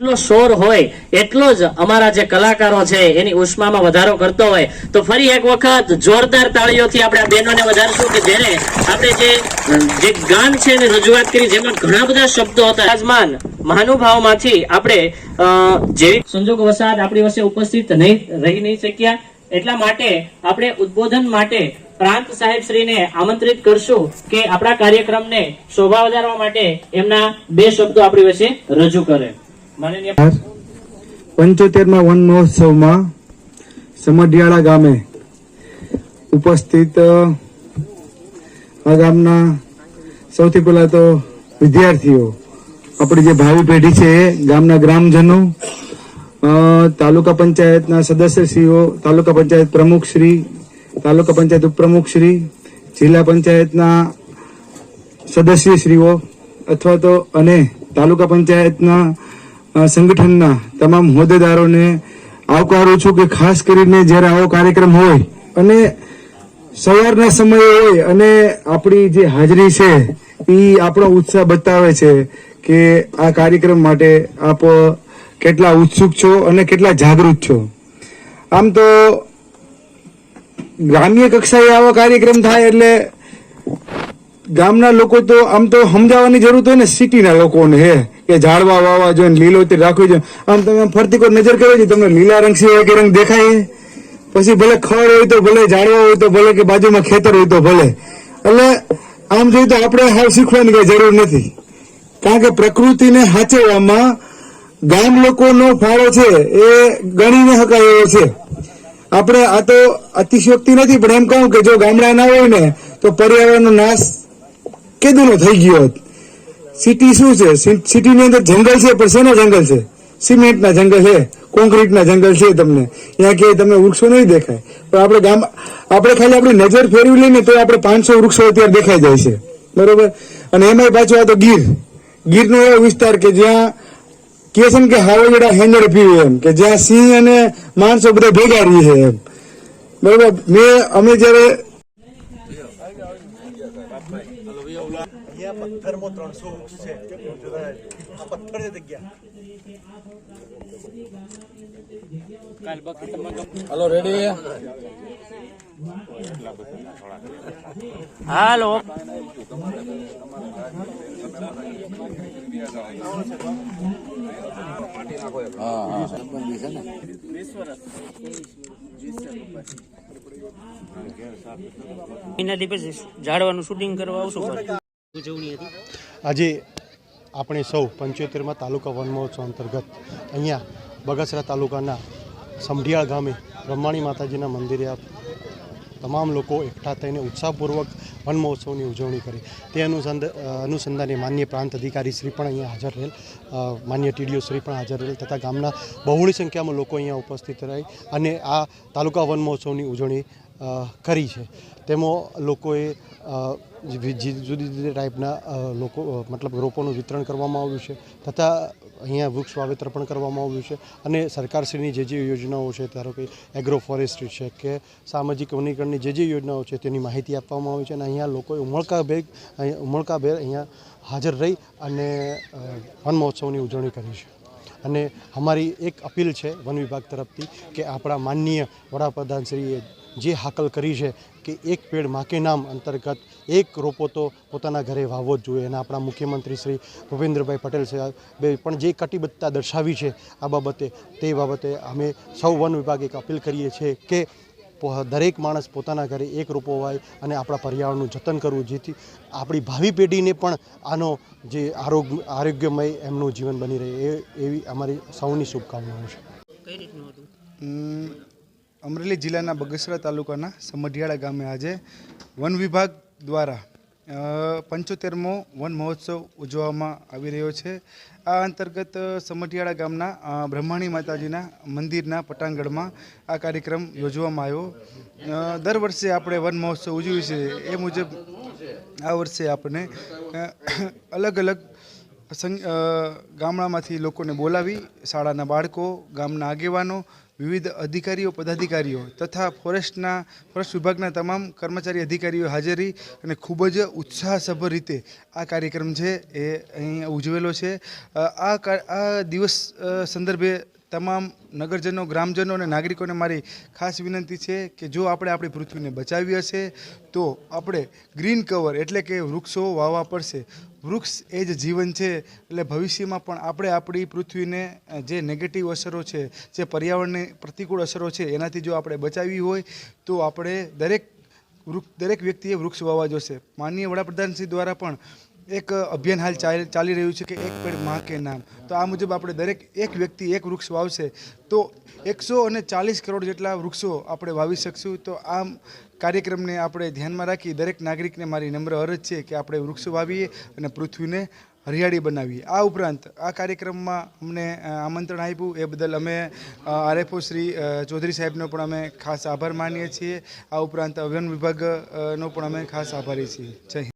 એટલો શોર હોય, એટલો જ અમારા જે કલાકારો છે, એની ઉષ્મામાં વધારો કરતો હોય. તો ફરી એક વખત જોરદાર તાળીઓથી આપણે આ બહેનોને વધારશું કે જેને આપણે જે જે ગાન છે એને રજૂઆત કરી, જેમાં ઘણા બધા શબ્દો હતા. રાજમાન, મહાનુભાવમાંથી આપણે જેવી સંજોગ વસાદ આપણી વચ્ચે ઉપસ્થિત નહીં, રહી નહીં શક્યા. એટલા માટે આપણે ઉદ્બોધન માટે પ્રાંત સાહેબ શ્રીને આમંત્રિત કરશું કે આપણા કાર્યક્રમને શોભા વધારવા માટે એમના બે શબ્દો આપણી વચ્ચે રજૂ કરે. પંચોતેરમાં વન મહોત્સવમાં સમઢિયાળા ગામે ઉપસ્થિત આ ગામના સૌથી પહેલા તો વિદ્યાર્થીઓ, આપણી જે ભાવિ પેઢી છે ગામના ગ્રામજનો તાલુકા પંચાયતના સદસ્યશ્રીઓ, તાલુકા પંચાયત પ્રમુખશ્રી, તાલુકા પંચાયત ઉપપ્રમુખશ્રી, જિલ્લા પંચાયતના સદસ્યશ્રીઓ અથવા તો અને તાલુકા પંચાયતના સંગઠનના તમામ હોદ્દેદારોને આવકારું છું કે ખાસ કરીને જ્યારે આવો કાર્યક્રમ હોય અને સવારના સમયે હોય અને આપણી જે હાજરી છે, એ આપણો ઉત્સાહ બતાવે છે કે આ કાર્યક્રમ માટે આપ કેટલા ઉત્સુક છો અને કેટલા જાગૃત છો. આમ તો ગ્રામ્ય કક્ષાએ આવો કાર્યક્રમ થાય એટલે ગામના લોકો તો આમ તો સમજાવવાની જરૂર હોય ને, સિટીના લોકોને હે. કે ઝાડવા વાવા જોઈએ લીલોતરી રાખવી જોઈએ. આમ તમે આમ ફરતી કોઈ નજર કરો છો તમને લીલા રંગ સિવાય કે રંગ દેખાય પછી ભલે ખડ હોય તો ભલે ઝાડવા હોય તો ભલે કે બાજુમાં ખેતર હોય તો ભલે. એટલે આમ જોઈએ તો આપણે હાવ શીખવાની કઈ જરૂર નથી. કારણ કે પ્રકૃતિને સાચવવામાં ગામ લોકોનો ફાળો છે એ ગણીને શકાય એવો છે. આપણે આ તો અતિશયોક્તિ નથી, પણ એમ કહું કે જો ગામડા ના હોય ને, તો પર્યાવરણનો નાશ કેદુનો થઈ ગયો હોત. સિટી શું છે? સિટીની અંદર જંગલ છે, પણ શેનો જંગલ છે? સિમેન્ટના જંગલ છે કોન્ક્રીટના જંગલ છે તમને. ત્યાં કે તમને વૃક્ષો નહીં દેખાય. પણ આપણે ગામ આપણે ખાલી આપણી નજર ફેરવી લઈએ ને તો આપણે પાંચસો વૃક્ષો અત્યારે દેખાઈ જાય છે. બરોબર? અને એમાંય પાછું આ તો ગીર. ગીરનો એવો વિસ્તાર કે જ્યાં કે છે કે હાવજડા હેંજળ પીવું એમ, કે જ્યાં સિંહ અને માણસો બધા ભેગા રહી છે એમ. બરોબર? મેં અમે જ્યારે અહીંયા પથ્થરમાં ત્રણસો વૃક્ષ છે. જોતા આ પથ્થર છે જગ્યા. હાલો એના દિવસે ઝાડવાનું શૂટિંગ કરવા આજે આપણે સૌ પંચોતેરમાં તાલુકા વન મહોત્સવ અંતર્ગત અહીંયા બગસરા તાલુકાના સમઢિયાળ ગામે બ્રહ્માણી માતાજીના મંદિરે તમામ લોકો એકઠા થઈને ઉત્સાહપૂર્વક વન મહોત્સવની ઉજવણી કરી. તે અનુસંધ અનુસંધાને માન્ય પ્રાંત અધિકારી શ્રી પણ અહીંયા હાજર રહેલ માન્ય ટીડીઓ શ્રી પણ હાજર રહેલ તથા ગામના બહોળી સંખ્યામાં લોકો અહીંયા ઉપસ્થિત રહી અને આ તાલુકા વન મહોત્સવની ઉજવણી કરી છે. તેમાં લોકોએ જુદી જુદી ટાઈપના લોકો મતલબ રોપોનું વિતરણ કરવામાં આવ્યું છે તથા અહીંયા વૃક્ષ વાવેતર પણ કરવામાં આવ્યું છે અને સરકારશ્રીની જે જે યોજનાઓ છે, ધારો કે એગ્રો ફોરેસ્ટ્રી છે કે સામાજિક વનીકરણની જે જે યોજનાઓ છે તેની માહિતી આપવામાં આવી છે અને અહીંયા લોકોએ ઉમળકાભેર ઉમળકાભેર અહીંયા હાજર રહી અને વન મહોત્સવની ઉજવણી કરી છે. અને અમારી એક અપીલ છે વન વિભાગ તરફથી કે આપણા માનનીય વડાપ્રધાનશ્રીએ જે હાકલ કરી છે કે એક પેડ માકે નામ અંતર્ગત એક રોપો તો પોતાના ઘરે વાવવો જ જોઈએ. અને આપણા મુખ્યમંત્રી શ્રી ભૂપેન્દ્રભાઈ પટેલ સાહેબે પણ જે કટિબદ્ધતા દર્શાવી છે આ બાબતે તે બાબતે અમે સૌ વન વિભાગ એક અપીલ કરીએ છીએ કે દરેક માણસ પોતાના ઘરે એક રોપો વાય અને આપણા પર્યાવરણનું જતન કરવું જેથી આપણી ભાવિ પેઢીને પણ આનો જે આરોગ્ય આરોગ્યમય એમનું જીવન બની રહે એ એવી અમારી સૌની શુભકામનાઓ છે. કઈ રીતનું હતું? અમ, અમરેલી જિલ્લાના બગસરા તાલુકાના સમઢિયાળા ગામે આજે વન વિભાગ દ્વારા પંચોતેરમો વન મહોત્સવ ઉજવવામાં આવી રહ્યો છે. આ અંતર્ગત સમઢિયાળા ગામના બ્રહ્માણી માતાજીના મંદિરના પટાંગણમાં આ કાર્યક્રમ યોજવામાં આવ્યો. દર વર્ષે આપણે વન મહોત્સવ ઉજવીએ છીએ. એ મુજબ આ વર્ષે આપણે અલગ અલગ ગામડામાંથી લોકોને બોલાવી શાળાના બાળકો, ગામના આગેવાનો વિવિધ અધિકારીઓ, પદાધિકારીઓ તથા ફોરેસ્ટના, ફોરેસ્ટ વિભાગના તમામ કર્મચારી અધિકારીઓ હાજરી અને ખૂબ જ ઉત્સાહસભર રીતે આ કાર્યક્રમ છે એ અહીં ઉજવેલો છે. આ આ દિવસ સંદર્ભે તમામ નગરજનો, ગ્રામજનો અને નાગરિકોને મારી ખાસ વિનંતી છે કે જો આપણે આપણી પૃથ્વીને બચાવી હશે તો આપણે ગ્રીન કવર એટલે કે વૃક્ષો વાવવા પડશે. વૃક્ષ એ જ જીવન છે, એટલે ભવિષ્યમાં પણ આપણે આપણી પૃથ્વીને જે નેગેટિવ અસરો છે, જે પર્યાવરણની પ્રતિકૂળ અસરો છે, એનાથી જો આપણે બચાવવી હોય, તો આપણે દરેક વૃક્ષ, દરેક વ્યક્તિએ વૃક્ષ વાવવા જોશે. માનનીય વડાપ્રધાનશ્રી દ્વારા પણ એક અભિયાન હાલ ચાલ- રહ્યું છે કે એક પેડમાં કે નામ. તો આ મુજબ આપણે દરેક એક વ્યક્તિ, એક વૃક્ષ વાવશે. તો એકસો અને ચાલીસ કરોડ જેટલા વૃક્ષો આપણે વાવી શકશું. તો આ કાર્યક્રમને આપણે ધ્યાનમાં રાખી દરેક નાગરિકને મારી નમ્ર અરજ છે કે આપણે વૃક્ષો વાવીએ અને પૃથ્વીને હરિયાળી બનાવીએ. આ ઉપરાંત આ કાર્યક્રમમાં અમને આમંત્રણ આપ્યું. એ બદલ અમે આરએફઓ શ્રી ચૌધરી સાહેબનો પણ અમે ખાસ આભાર માનીએ છીએ. આ ઉપરાંત અભિયાન વિભાગનો પણ અમે ખાસ આભારી છીએ. જય